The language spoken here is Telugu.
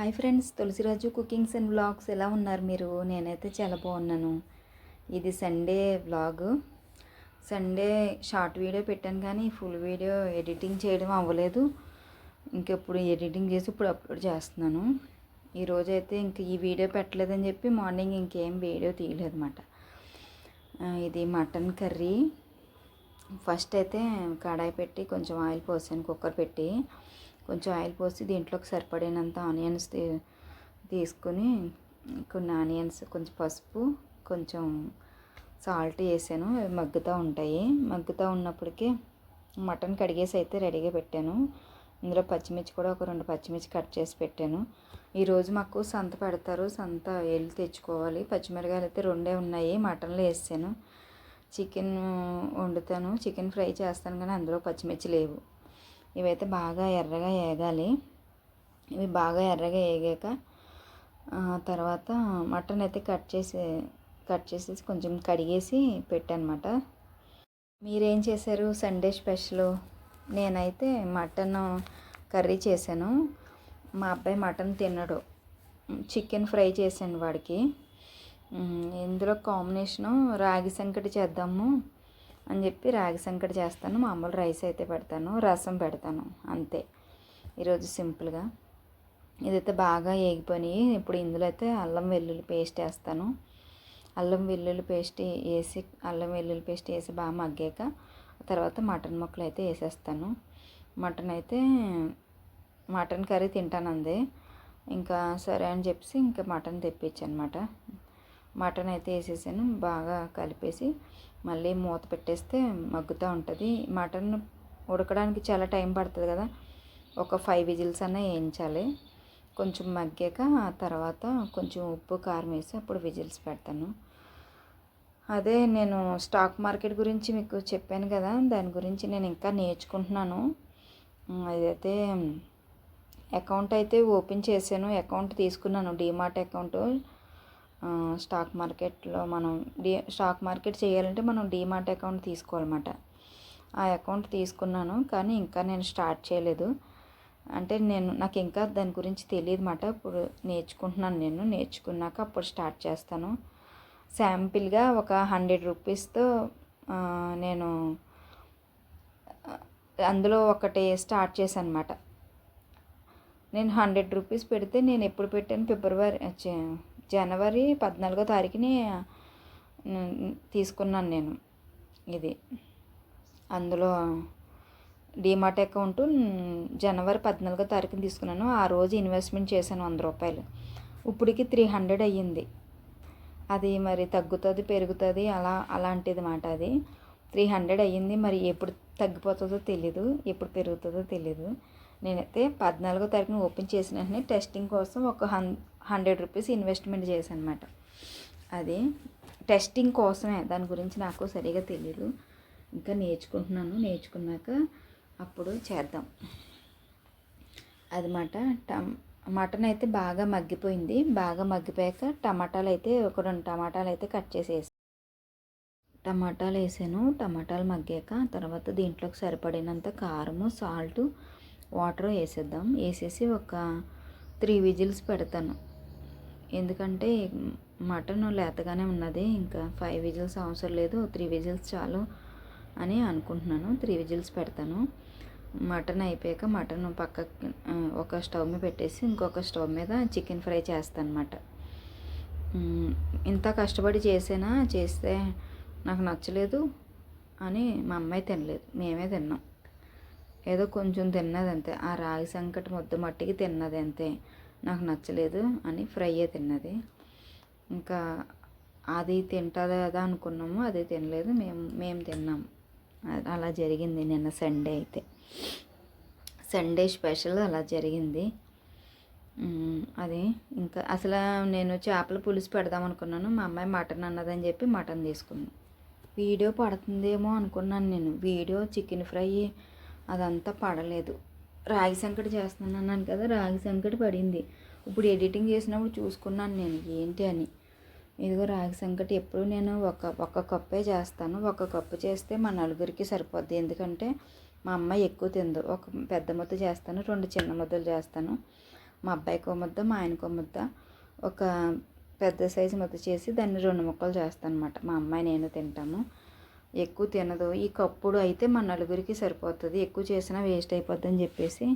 Hi friends Tulasiraju cookings and vlogs ఎలా ఉన్నారు మీరు? నేనైతే చాలా బాగున్నాను. ఇది Sunday vlog. Sunday short video పెట్టాను కానీ ఫుల్ వీడియో ఎడిటింగ్ చేయడం అవ్వలేదు. ఇంకెప్పుడు ఎడిటింగ్ చేసి ఇప్పుడు అప్లోడ్ చేస్తున్నాను. ఈరోజు అయితే ఇంక ఈ వీడియో పెట్టలేదని చెప్పి మార్నింగ్ ఇంకేం వీడియో తీయలేదు అనమాట ఇది మటన్ కర్రీ. ఫస్ట్ అయితే కడాయి పెట్టి కొంచెం ఆయిల్ పోసాను కుక్కర్ పెట్టి. కొంచెం ఆయిల్ పోసి దీంట్లోకి సరిపడినంత ఆనియన్స్ తీసుకుని కొన్ని ఆనియన్స్ కొంచెం పసుపు కొంచెం సాల్ట్ వేసాను. అవి మగ్గుతూ ఉంటాయి. మగ్గుతూ ఉన్నప్పటికీ మటన్ కడిగేసి అయితే రెడీగా పెట్టాను. ఇందులో పచ్చిమిర్చి కూడా ఒక రెండు పచ్చిమిర్చి కట్ చేసి పెట్టాను. ఈరోజు మాకు సంత పెడతారు. సంత వెళ్ళి తెచ్చుకోవాలి. పచ్చిమిరకాయలు అయితే రెండే ఉన్నాయి. మటన్లో వేసాను. చికెన్ వండుతాను. చికెన్ ఫ్రై చేస్తాను కానీ అందులో పచ్చిమిర్చి లేవు. ఇవైతే బాగా ఎర్రగా వేగాలి ఇవి బాగా ఎర్రగా వేగాక తర్వాత మటన్ అయితే కట్ చేసి కట్ చేసేసి కొంచెం కడిగేసి పెట్టానమాట మీరేం చేశారు సండే స్పెషల్? నేనైతే మటన్ కర్రీ చేశాను. మా అబ్బాయి మటన్ తినడు. చికెన్ ఫ్రై చేశాను వాడికి. ఇందులో కాంబినేషను రాగి సంకటి చేద్దాము. అని చెప్పి రాగి సంకటి చేస్తాను మామూలు రైస్ అయితే పెడతాను రసం పెడతాను అంతే. ఈరోజు సింపుల్గా. ఇదైతే బాగా ఏగిపోయినాయి. ఇప్పుడు ఇందులో అయితే అల్లం వెల్లుల్లి పేస్ట్ వేస్తాను. అల్లం వెల్లుల్లి పేస్ట్ వేసి అల్లం వెల్లుల్లి పేస్ట్ వేసి బాగా మగ్గాక తర్వాత మటన్ ముక్కలు అయితే వేసేస్తాను. మటన్ అయితే మటన్ కర్రీ తింటానంది. ఇంకా సరే అని చెప్పేసి ఇంకా మటన్ తెప్పించాను అనమాట మటన్ అయితే వేసేసాను బాగా కలిపేసి మళ్ళీ మూత పెట్టేస్తే మగ్గుతూ ఉంటుంది. మటన్ ఉడకడానికి చాలా టైం పడుతుంది కదా ఒక ఫైవ్ విజిల్స్ అన్న వేయించాలి. కొంచెం మగ్గాక ఆ తర్వాత కొంచెం ఉప్పు కారం వేసి అప్పుడు విజిల్స్ పెడతాను. అదే నేను స్టాక్ మార్కెట్ గురించి మీకు చెప్పాను కదా దాని గురించి నేను ఇంకా నేర్చుకుంటున్నాను. అదైతే అకౌంట్ అయితే ఓపెన్ చేశాను అకౌంట్ తీసుకున్నాను డీమార్ట్ అకౌంట్. స్టాక్ మార్కెట్లో మనం డీ స్టాక్ మార్కెట్ చేయాలంటే మనం డీమార్ట్ అకౌంట్ తీసుకోవాలన్నమాట. ఆ అకౌంట్ తీసుకున్నాను కానీ ఇంకా నేను స్టార్ట్ చేయలేదు. అంటే నేను నాకు ఇంకా దాని గురించి తెలియదు మాట ఇప్పుడు నేర్చుకుంటున్నాను నేను. నేర్చుకున్నాక అప్పుడు స్టార్ట్ చేస్తాను. శాంపిల్గా ఒక హండ్రెడ్ రూపీస్తో నేను అందులో ఒకటి స్టార్ట్ చేశాను అనమాట నేను హండ్రెడ్ రూపీస్ పెడితే నేను ఎప్పుడు పెట్టాను? ఫిబ్రవరి జనవరి పద్నాలుగో తారీఖుని తీసుకున్నాను నేను. ఇది. అందులో డీమార్ట్ అకౌంట్ జనవరి పద్నాలుగో తారీఖున తీసుకున్నాను. ఆ రోజు ఇన్వెస్ట్మెంట్ చేశాను వంద రూపాయలు. ఇప్పటికి త్రీ హండ్రెడ్ అయ్యింది. అది మరి తగ్గుతుంది పెరుగుతుంది అలా అలాంటిది మాట అది. త్రీ హండ్రెడ్ అయ్యింది. మరి ఎప్పుడు తగ్గిపోతుందో తెలీదు. ఎప్పుడు పెరుగుతుందో తెలీదు. నేనైతే పద్నాలుగో తారీఖున ఓపెన్ చేసిన వెంటనే టెస్టింగ్ కోసం ఒక హన్ హండ్రెడ్ రూపీస్ ఇన్వెస్ట్మెంట్ చేశాను అది టెస్టింగ్ కోసమే దాని గురించి నాకు సరిగా తెలియదు ఇంకా నేర్చుకుంటున్నాను నేర్చుకున్నాక అప్పుడు చేద్దాం. అదమాట టమ్ మటన్ అయితే బాగా మగ్గిపోయింది. బాగా మగ్గిపోయాక టమాటాలు అయితే ఒక రెండు టమాటాలు అయితే కట్ చేసేసి. టమాటాలు వేసాను టమాటాలు మగ్గాక తర్వాత దీంట్లోకి సరిపడినంత కారము సాల్ట్ వాటర్ వేసేద్దాం. వేసేసి ఒక త్రీ విజిల్స్ పెడతాను. ఎందుకంటే మటన్ లేతగానే ఉన్నది ఇంకా ఫైవ్ విజిల్స్ అవసరం లేదు త్రీ విజిల్స్ చాలు అని అనుకుంటున్నాను. త్రీ విజిల్స్ పెడతాను. మటన్ అయిపోయాక మటన్ పక్క ఒక స్టవ్ మీద పెట్టేసి ఇంకొక స్టవ్ మీద చికెన్ ఫ్రై చేస్తాను అనమాట ఇంత కష్టపడి చేసేనా? చేస్తే నాకు నచ్చలేదు అని మా అమ్మాయి తినలేదు. మేమే తిన్నాం. ఏదో కొంచెం తిన్నది అంతే ఆ రాగి సంకటి ముద్ద మట్టికి తిన్నది అంతే. నాకు నచ్చలేదు అని ఫ్రైయే తిన్నది. ఇంకా అది తింటుంది కదా అనుకున్నాము అది తినలేదు మేము మేము తిన్నాము అలా జరిగింది నిన్న సండే అయితే. సండే స్పెషల్ అలా జరిగింది. అది ఇంకా అసలు నేను చేపల పులుసు పెడదాం అనుకున్నాను మా అమ్మాయి మటన్ అన్నదని చెప్పి మటన్ తీసుకున్నాను వీడియో పడుతుందేమో అనుకున్నాను నేను వీడియో చికెన్ ఫ్రై అదంతా పడలేదు. రాగి సంకటి చేస్తున్నాను అన్నాను కదా రాగి సంకటి పడింది. ఇప్పుడు ఎడిటింగ్ చేసినప్పుడు చూసుకున్నాను నేను ఏంటి అని. ఇదిగో రాగి సంకటి ఎప్పుడు నేను ఒక ఒక కప్పే చేస్తాను. ఒక కప్పు చేస్తే మా నలుగురికి సరిపోద్ది. ఎందుకంటే మా అమ్మ ఎక్కువ తిందు. ఒక పెద్ద ముద్ద చేస్తాను రెండు చిన్న ముద్దలు చేస్తాను. మా అబ్బాయికి ఒక ముద్ద మా ఆయనకు ఒక ముద్ద. ఒక పెద్ద సైజు ముద్ద చేసి దాన్ని రెండు ముక్కలు చేస్తాను అనమాట మా అమ్మాయి నేను తింటాము. ఎక్కువ తినదు. ఈ కప్పుడు అయితే మా నలుగురికి సరిపోతుంది. ఎక్కువ చేసినా వేస్ట్ అయిపోద్ది అని చెప్పేసి